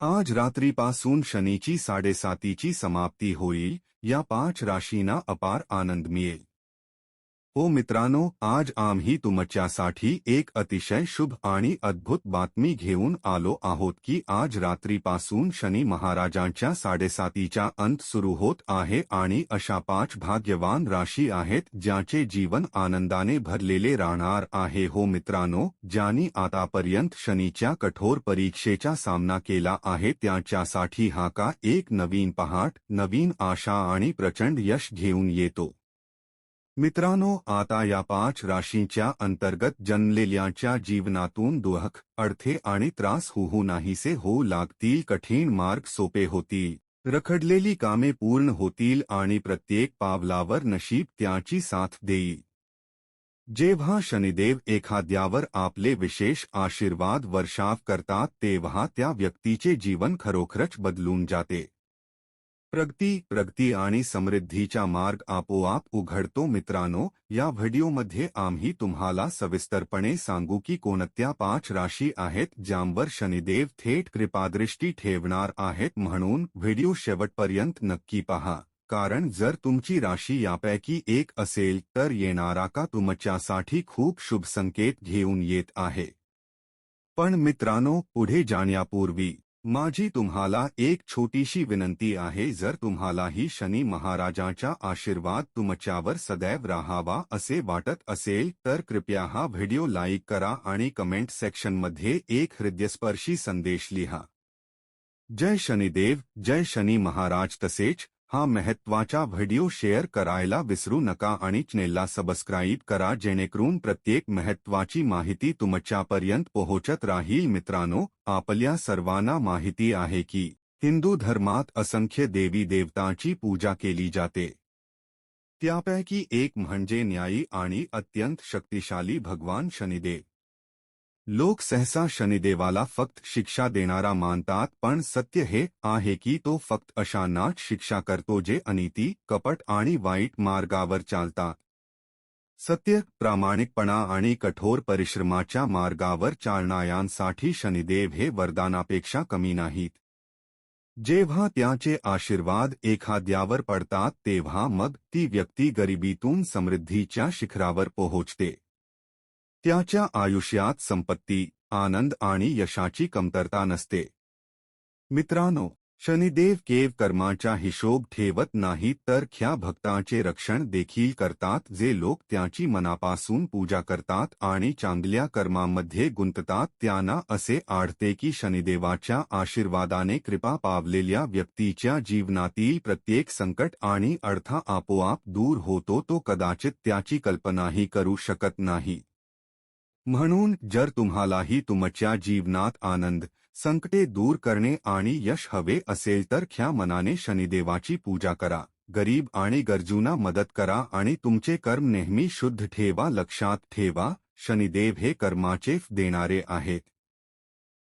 आज रात्रीपासून शनीची की समाप्ति होईल या राशि राशींना अपार आनंद मिळेल. ओ मित्रांनो, आज आम आम्ही तुमच्यासाठी एक अतिशय शुभ आणि अद्भुत बातमी घेऊन आलो आहोत की आज रात्रीपासून शनी महाराजांच्या साडेसातीचा अंत सुरू होत आहे आणि अशा पाच भाग्यवान राशी आहेत ज्याचे जीवन आनंदाने भरलेले राहणार आहे. हो मित्रांनो, ज्यांनी आतापर्यंत शनीच्या कठोर परीक्षेचा सामना केला आहे, त्यांच्यासाठी हा का एक नवीन पहाट, नवीन आशा आणि प्रचंड यश घेऊन येतो. मित्रांनो, आता या पाच राशींच्या अंतर्गत जन्मलेल्यांच्या जीवनातून दुःख अडथे आणि त्रास होऊ नाहीसे होऊ लागतील, कठीण मार्ग सोपे होतील. रखडलेली कामे पूर्ण होतील आणि प्रत्येक पावलावर नशीब त्याची साथ देईल. जेव्हा शनिदेव एखाद्यावर आपले विशेष आशीर्वाद वर्षाव करतात, तेव्हा त्या व्यक्तीचे जीवन खरोखरच बदलून जाते. प्रगती प्रगती आणि समृद्धीचा मार्ग आपोआप उघडतो मित्रांनो, या व्हिडिओमध्ये आम्ही तुम्हाला सविस्तरपणे सांगू की कोणत्या पाच राशी आहेत ज्यांवर शनिदेव थेट कृपादृष्टी ठेवणार आहेत म्हणून व्हिडिओ शेवटपर्यंत नक्की पहा. कारण जर तुमची राशी यापैकी एक असेल तर येणारा का तुमच्यासाठी खूप शुभ संकेत घेऊन येत आहे. पण मित्रांनो, पुढे जाण्यापूर्वी माझी तुम्हाला एक छोटीशी विनंती आहे, जर तुम्हालाही शनि महाराजांचा आशीर्वाद तुमच्यावर सदैव राहावा असे वाटत असेल, तर कृपया हा व्हिडिओ लाईक करा आणि कमेंट सेक्शनमध्ये एक हृदयस्पर्शी संदेश लिहा. जय शनिदेव, जय शनि महाराज तसेच हा महत्वाचा व्हिडिओ शेअर करायला विसरू नका आणि चॅनेलला सबस्क्राईब करा जेणेकरून प्रत्येक महत्वाची माहिती तुमच्यापर्यंत पोहोचत राहील. मित्रांनो, आपल्या सर्वांना माहिती आहे की हिंदू धर्मात असंख्य देवी देवतांची पूजा केली जाते. त्यापैकी एक म्हणजे न्यायी आणि अत्यंत शक्तिशाली भगवान शनिदेव. लोक सहसा शनिदेवाला फक्त शिक्षा देणारा मानतात, पण सत्य हे आहे की तो फक्त अशांनाच शिक्षा करतो जे अनिती, कपट आणि वाईट मार्गावर चालतात. सत्य, प्रामाणिकपणा आणि कठोर परिश्रमाच्या मार्गावर चालणाऱ्यांसाठी शनिदेव हे वरदानापेक्षा कमी नाहीत. जेव्हा त्याचे आशीर्वाद एखाद्यावर पडतात, तेव्हा मग ती व्यक्ती गरिबीतून समृद्धीच्या शिखरावर पोहोचते. त्याच्या आयुष्यात संपत्ती आनंद आणि यशाची कमतरता नसते. मित्रांनो शनिदेव केव कर्माचा हिशोब ठेवत नाही तर ख्या भक्ताचे रक्षण देखील करतात जे लोक त्याची मनापासून पूजा करतात आणि चांगल्या कर्मांमध्ये गुंततात त्यांना असे आढते की शनिदेवाच्या आशीर्वादाने कृपा पावलेल्या व्यक्तीच्या जीवनातील प्रत्येक संकट आणि अडथा आपोआप दूर होतो तो कदाचित त्याची कल्पनाही करू शकत नाही. म्हणून जर तुम्हालाही तुमच्या जीवनात आनंद संकटे दूर करणे आणि यश हवे असेल तर ख्या मनाने शनिदेवाची पूजा करा. गरीब आणि गरजूंना मदत करा आणि तुमचे कर्म नेहमी शुद्ध ठेवा लक्षात ठेवा शनिदेव हे कर्माचे देणारे आहेत.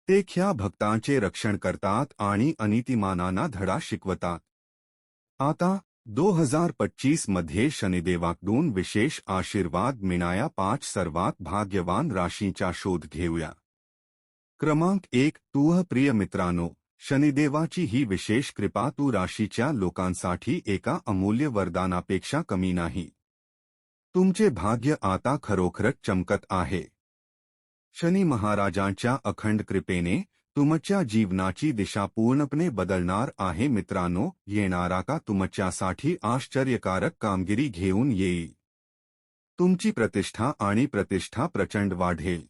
ते ख्या भक्तांचे रक्षण करतात आणि अनितिमानांना धडा शिकवतात. आता दो हज़ार पच्चीस मध्ये शनिदेवाकडून विशेष आशीर्वाद मिळाया पाच सर्वात भाग्यवान राशींचा शोध घेऊया। क्रमांक एक, तुह प्रिय मित्रांनो, शनिदेवाची ही विशेष कृपा तू राशीच्या लोकांसाठी एका अमूल्य वरदानापेक्षा कमी नाही. तुमचे भाग्य आता खरोखरच चमकत आहे. शनी महाराजांच्या अखंड कृपेने तुमच्या जीवनाची दिशा पूर्णपणे बदलणार आहे मित्रांनो, येणारा का तुमच्यासाठी आश्चर्यकारक कामगिरी घेऊन येईल. तुमची प्रतिष्ठा आणि प्रतिष्ठा प्रचंड वाढेल.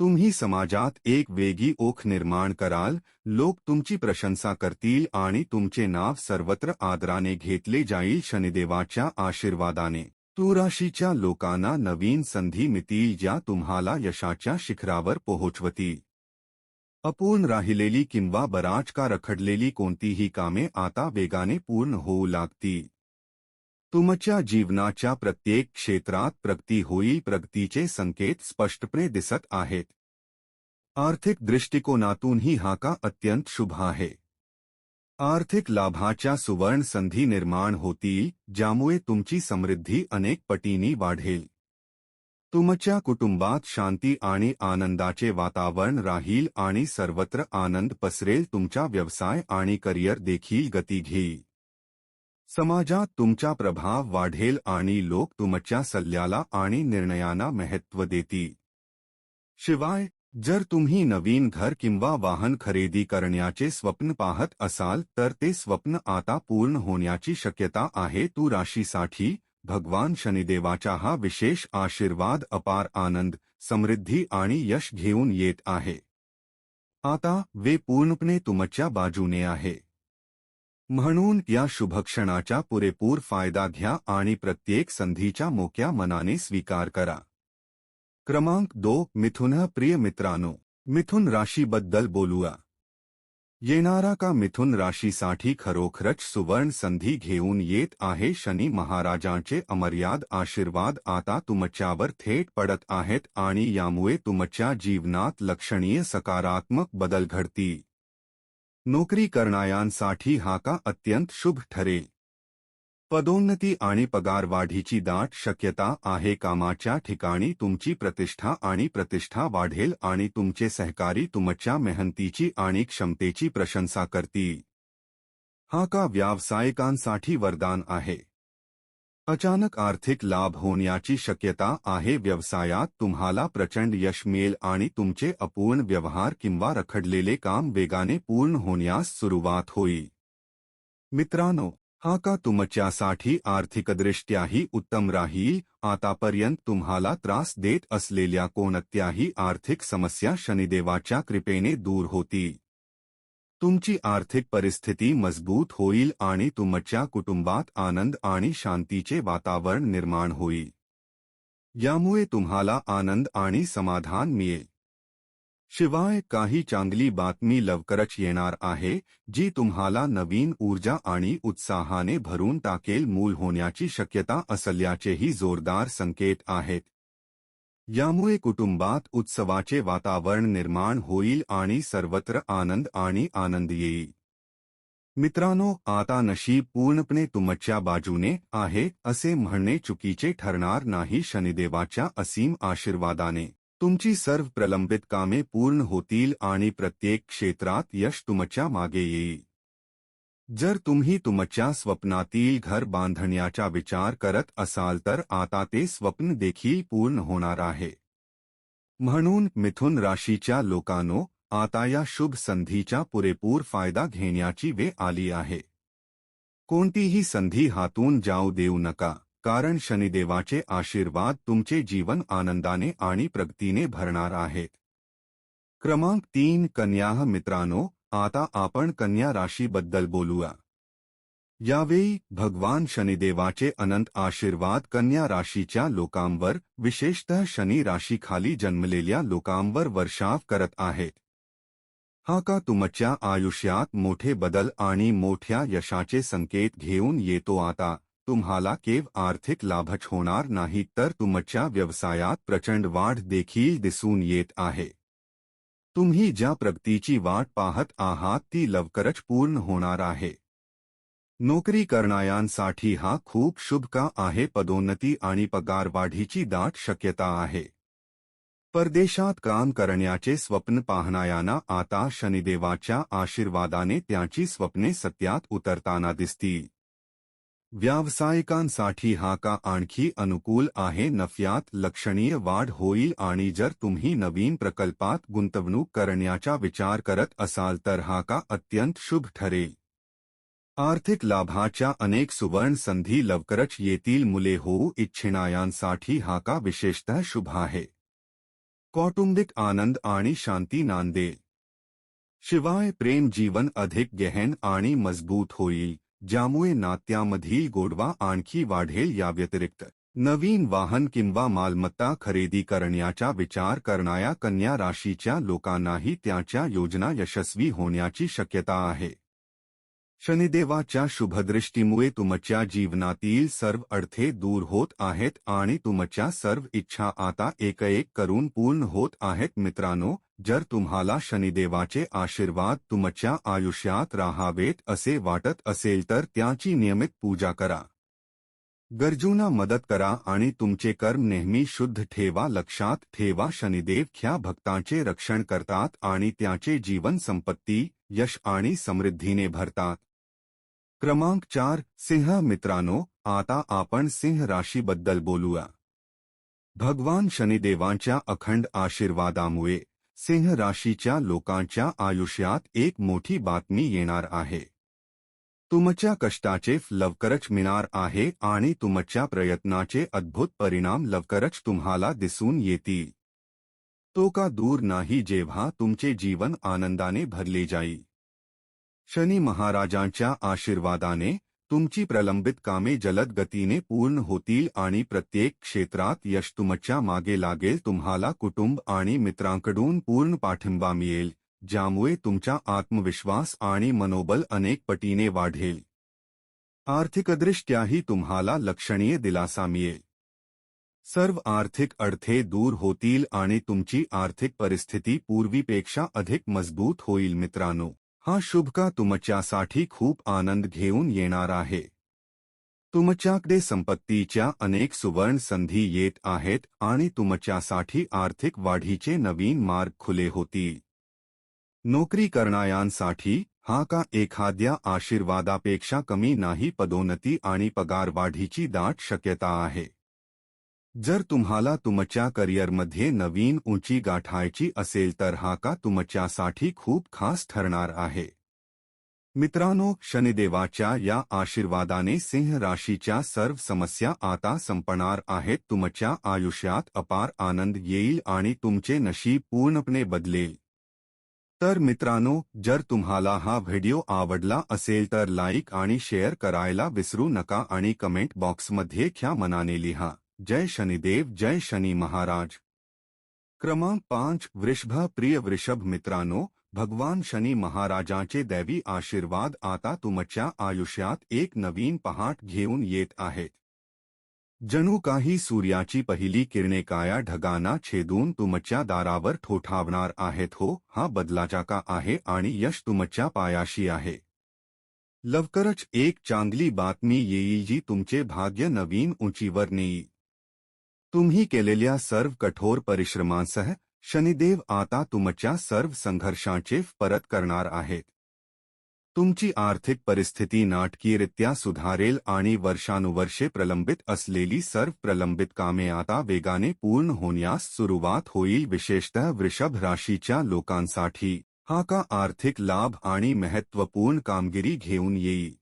तुम्ही समाजात एक वेगी ओख निर्माण कराल, लोक तुमची प्रशंसा करतील आणि तुमचे नाव सर्वत्र आदराने घेतले जाईल शनिदेवाच्या आशीर्वादाने. तू राशीच्या लोकांना नवीन संधी मितील ज्या तुम्हाला यशाच्या शिखरावर पोहोचवतील. अपूर्ण राहिलेली किंवा बराच का रखडलेली कोणतीही कामे आता वेगाने पूर्ण होऊ लागतील तुमच्या जीवनाच्या प्रत्येक क्षेत्रात प्रगती होईल, प्रगतीचे संकेत स्पष्टपणे दिसत आहेत. आर्थिक दृष्टिकोनातूनही हा का अत्यंत शुभ आहे. आर्थिक लाभाच्या सुवर्ण संधी निर्माण होतील, ज्यामुळे तुमची समृद्धी अनेक पटींनी वाढेल. तुमच्या कुटुंबात शांती आणि आनंदाचे वातावरण राहील आणि सर्वत्र आनंद पसरेल तुमच्या व्यवसाय आणि करिअर देखील गती घेईल. समाजात तुमचा प्रभाव वाढेल आणि लोक तुमच्या सल्ल्याला आणि निर्णयांना महत्त्व देतील. शिवाय जर तुम्ही नवीन घर किंवा वाहन खरेदी करण्याचे स्वप्न पाहत असाल तर ते स्वप्न आता पूर्ण होण्याची शक्यता आहे. तू राशीसाठी भगवान शनिदेवाचा हा विशेष आशीर्वाद, अपार आनंद, समृद्धी आणि यश घेऊन येत आहे. आता वे पूर्णपणे तुमच्या बाजूने आहे. म्हणून या शुभक्षणाचा पुरेपूर फ़ायदा घ्या आणि प्रत्येक संधीच्या मोक्या मनाने स्वीकार करा. क्रमांक दो, मिथुन प्रिय मित्रांनो, मिथुन राशीबद्दल बोलूया. येणारा का मिथुन राशीसाठी खरोखरच सुवर्ण संधि घेऊन येत आहे. शनि महाराजांचे अमर्याद आशीर्वाद आता तुमच्यावर थेट पडत आहेत आणि यामुळे तुमच्या जीवनात लक्षणीय सकारात्मक बदल घडतील. नोकरी करणायांसाठी हा का अत्यंत शुभ ठरेल. पदोन्नती आणि पगारवाढीची दाट शक्यता आहे. कामाच्या ठिकाणी तुमची प्रतिष्ठा आणि प्रतिष्ठा वाढेल आणि तुमचे सहकारी तुमच्या मेहनतीची आणि क्षमतेची प्रशंसा करतील. हा का व्यावसायिकांसाठी वरदान आहे? अचानक आर्थिक लाभ होण्याची शक्यता आहे. व्यवसायात तुम्हाला प्रचंड यश मिळेल आणि तुमचे अपूर्ण व्यवहार किंवा रखडलेले काम वेगाने पूर्ण होण्यास सुरुवात होईल. मित्रांनो हा तुमच्यासाठी आर्थिकदृष्ट्याही उत्तम राहील. आतापर्यंत तुम्हाला त्रास देत असलेल्या कोणत्याही आर्थिक समस्या शनिदेवाच्या कृपेने दूर होतील. तुमची आर्थिक परिस्थिती मज़बूत होईल आणि तुमच्या कुटुंबात आनंद आणि शांतीचे वातावरण निर्माण होईल. यामुळे तुम्हाला आनंद आणि समाधान मिळेल. शिवाय काही चांगली बातमी लवकरच येणार आहे, जी तुम्हाला नवीन ऊर्जा आणि उत्साहाने भरून टाकेल मूल होण्याची शक्यता असल्याचेही जोरदार संकेत आहेत. यामुळे कुटुंबात उत्सवाचे वातावरण निर्माण होईल आणि सर्वत्र आनंद आणि आनंद येईल. मित्रांनो, आता नशीब पूर्णपणे तुमच्या बाजूने आहे, असे म्हणणे चुकीचे ठरणार नाही शनिदेवाच्या असीम आशीर्वादाने. तुमची सर्व प्रलंबित कामे पूर्ण होतील आणि प्रत्येक क्षेत्रात यश तुमच्या मागे येईल. जर तुम्ही तुमच्या स्वप्नातील घर बांधण्याचा विचार करत असाल तर आता ते स्वप्न देखील पूर्ण होणार आहे. म्हणून मिथुन राशीच्या लोकांनो, आता या शुभ संधीचा पुरेपूर फ़ायदा घेण्याची वेळ आली आहे. कोणतीही संधी हातून जाऊ देऊ नका. कारण शनिदेवाचे आशीर्वाद तुमचे जीवन आनंदाने आणि प्रगतीने भरणार आहेत. क्रमांक तीन, कन्या मित्रांनो, आता आपण कन्या राशीबद्दल बोलूया. यावेळी भगवान शनिदेवाचे अनंत आशीर्वाद कन्या राशीच्या लोकांवर, विशेषतः शनी राशीखाली जन्मलेल्या लोकांवर वर्षाव करत आहेत. हा का तुमच्या आयुष्यात मोठे बदल आणि मोठ्या यशाचे संकेत घेऊन येतो आता? तुम्हाला केव आर्थिक लाभच होणार नाही तर तुमच्या व्यवसायात प्रचंड वाढ देखील दिसून येत आहे. तुम्ही ज्या प्रगतीची वाट पाहत आहात ती लवकरच पूर्ण होणार आहे. नोकरी करणायांसाठी हा खूप शुभ का आहे? पदोन्नती आणि पगारवाढीची दाट शक्यता आहे. परदेशात काम करण्याचे स्वप्न पाहणायांना आता शनिदेवाच्या आशीर्वादाने त्यांची स्वप्ने सत्यात उतरताना दिसतील. व्यावसायिकांसाठी हा का आणखी अनुकूल आहे? नफ्यात लक्षणीय वाढ होईल आणि जर तुम्ही नवीन प्रकल्पात गुंतवणूक करण्याचा विचार करत असाल तर हा का अत्यंत शुभ ठरेल? आर्थिक लाभाच्या अनेक सुवर्ण संधी लवकरच येतील. मुले होऊ इच्छिणायांसाठी हा का विशेषतः शुभ आहे? कौटुंबिक आनंद आणि शांती नांदेल शिवाय प्रेम जीवन अधिक गहन आणि मज़बूत होईल. ज्यामुळे नात्यामधील गोडवा आणखी वाढेल या व्यतिरिक्त नवीन वाहन किंवा मालमत्ता खरेदी करण्याचा विचार करणाऱ्या कन्या राशीच्या लोकांनाही त्याच्या योजना यशस्वी होण्याची शक्यता आहे. शनिदेवाच्या शुभदृष्टीमुळे तुमच्या जीवनातील सर्व अडथे दूर होत आहेत आणि तुमच्या सर्व इच्छा आता एक एक करून पूर्ण होत आहेत. मित्रांनो, जर तुम्हाला शनिदेवाचे आशीर्वाद तुमच्या आयुष्यात राहावेत असे वाटत असेल तर त्याची नियमित पूजा करा. गरजूंना मदत करा आणि तुमचे कर्म नेहमी शुद्ध ठेवा, लक्षात ठेवा. शनिदेव ख्या भक्तांचे रक्षण करतात आणि त्याचे जीवन संपत्ती, यश आणि समृद्धीने भरतात. क्रमांक चार, सिंह मित्रांनो, आता आपण सिंह राशीबद्दल बोलूया. भगवान शनिदेवांच्या अखंड आशीर्वादामुळे सिंह राशीच्या लोकांच्या आयुष्यात एक मोठी बातमी येणार आहे. तुमच्या कष्टाचे लवकरच मिळणार आहे आणि तुमच्या प्रयत्नाचे अद्भुत परिणाम लवकरच तुम्हाला दिसून येतील. तो का दूर नाही जेव्हा तुमचे जीवन आनंदाने भरले जाईल. शनी महाराजांच्या आशीर्वादाने तुमची प्रलंबित कामे जलद गतीने पूर्ण होतील आणि प्रत्येक क्षेत्रात यश तुमच्या मागे लागेल तुम्हाला कुटुंब आणि मित्रांकडून पूर्ण पाठिंबा मिळेल ज्यामुळे तुमचा आत्मविश्वास आणि मनोबल अनेक पटीने वाढेल. आर्थिकदृष्ट्याही तुम्हाला लक्षणीय दिलासा मिळेल. सर्व आर्थिक अडथे दूर होतील आणि तुमची आर्थिक परिस्थिती पूर्वीपेक्षा अधिक मजबूत होईल मित्रांनो. हा शुभका तुमच्यासाठी खूप आनंद घेऊन येणार आहे. तुमच्याकडे संपत्तीच्या अनेक सुवर्ण संधी येत आहेत आणि तुमच्यासाठी आर्थिक वाढीचे नवीन मार्ग खुले होतील. नोकरी करणाऱ्यांसाठी हा का एखाद्या आशीर्वादापेक्षा कमी नाही पदोन्नती आणि पगारवाढीची दाट शक्यता आहे. जर तुम्हाला तुमच्या करिअरमध्ये नवीन उंची गाठायची असेल तर हा का तुमच्यासाठी खूप खास ठरणार आहे. मित्रांनो शनिदेवाच्या या आशीर्वादाने सिंह राशीच्या सर्व समस्या आता संपणार आहेत. तुमच्या आयुष्यात अपार आनंद येईल आणि तुमचे नशीब पूर्णपणे बदलेल. तर मित्रांनो जर तुम्हाला हा व्हिडिओ आवडला असेल तर लाईक आणि शेअर करायला विसरू नका आणि कमेंट बॉक्समध्ये ख्या मनाने लिहा. जय शनिदेव, जय शनि महाराज। क्रमांक पाच, वृषभ, प्रिय वृषभ मित्रांनो, भगवान शनी महाराजांचे दैवी आशीर्वाद आता तुमच्या आयुष्यात एक नवीन पहाट घेऊन येत आहेत. जणू काही सूर्याची पहिली किरणे काया ढगांना छेदून तुमच्या दारावर ठोठावणार आहेत हो, हा बदलाचा का आहे आणि यश तुमच्या पायाशी आहे. लवकरच एक चांगली बातमी येईल जी तुमचे भाग्य नवीन उंचीवर नेईल. तुम्ही केलेल्या सर्व कठोर परिश्रमांसह शनिदेव आता तुमच्या सर्व संघर्षांचे परत करणार आहेत. तुमची आर्थिक परिस्थिती नाटकीरित्या सुधारेल आणि वर्षानुवर्षे प्रलंबित असलेली सर्व प्रलंबित कामे आता वेगाने पूर्ण होण्यास सुरुवात होईल, विशेषतः वृषभ राशीच्या लोकांसाठी. हा का आर्थिक लाभ आणि महत्त्वपूर्ण कामगिरी घेऊन येईल?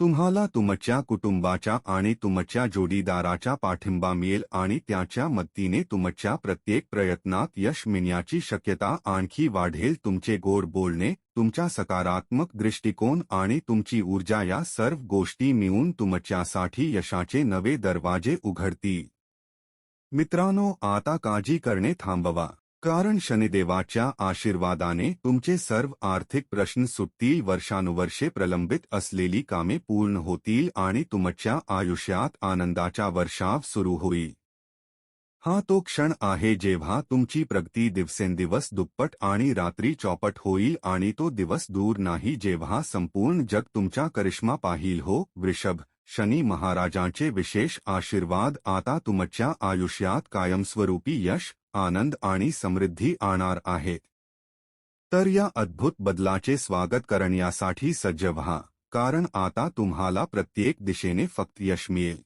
तुम्हाला तुमच्या कुटुंबाच्या आणि तुमच्या जोडीदाराच्या पाठिंबा मिळेल आणि त्याच्या मदतीने तुमच्या प्रत्येक प्रयत्नात यश मिळण्याची शक्यता आणखी वाढेल. तुमचे गोड बोलणे तुमचा सकारात्मक दृष्टिकोन आणि तुमची ऊर्जा या सर्व गोष्टी मिळून तुमच्यासाठी यशाचे नवे दरवाजे उघडतील. मित्रांनो आता काळजी करणे थांबवा. कारण शनिदेवाच्या आशीर्वादाने तुमचे सर्व आर्थिक प्रश्न सुटतील, वर्षानुवर्षे प्रलंबित असलेली कामे पूर्ण होतील आणि तुमच्या आयुष्यात आनंदाचा वर्षाव सुरू होईल. हा तो क्षण आहे जेव्हा तुमची प्रगती दिवसेंदिवस दुप्पट आणि रात्री चौपट होईल आणि तो दिवस दूर नाही जेव्हा संपूर्ण जग तुमचा करिश्मा पाहिल हो. वृषभ, शनी महाराजांचे विशेष आशीर्वाद आता तुमच्या आयुष्यात कायमस्वरूपी यश आनंद आणि समृद्धी आणणार आहेत. तर या अद्भुत बदलाचे स्वागत करण्यासाठी सज्ज व्हा, कारण आता तुम्हाला प्रत्येक दिशेने फक्त यश मिळेल.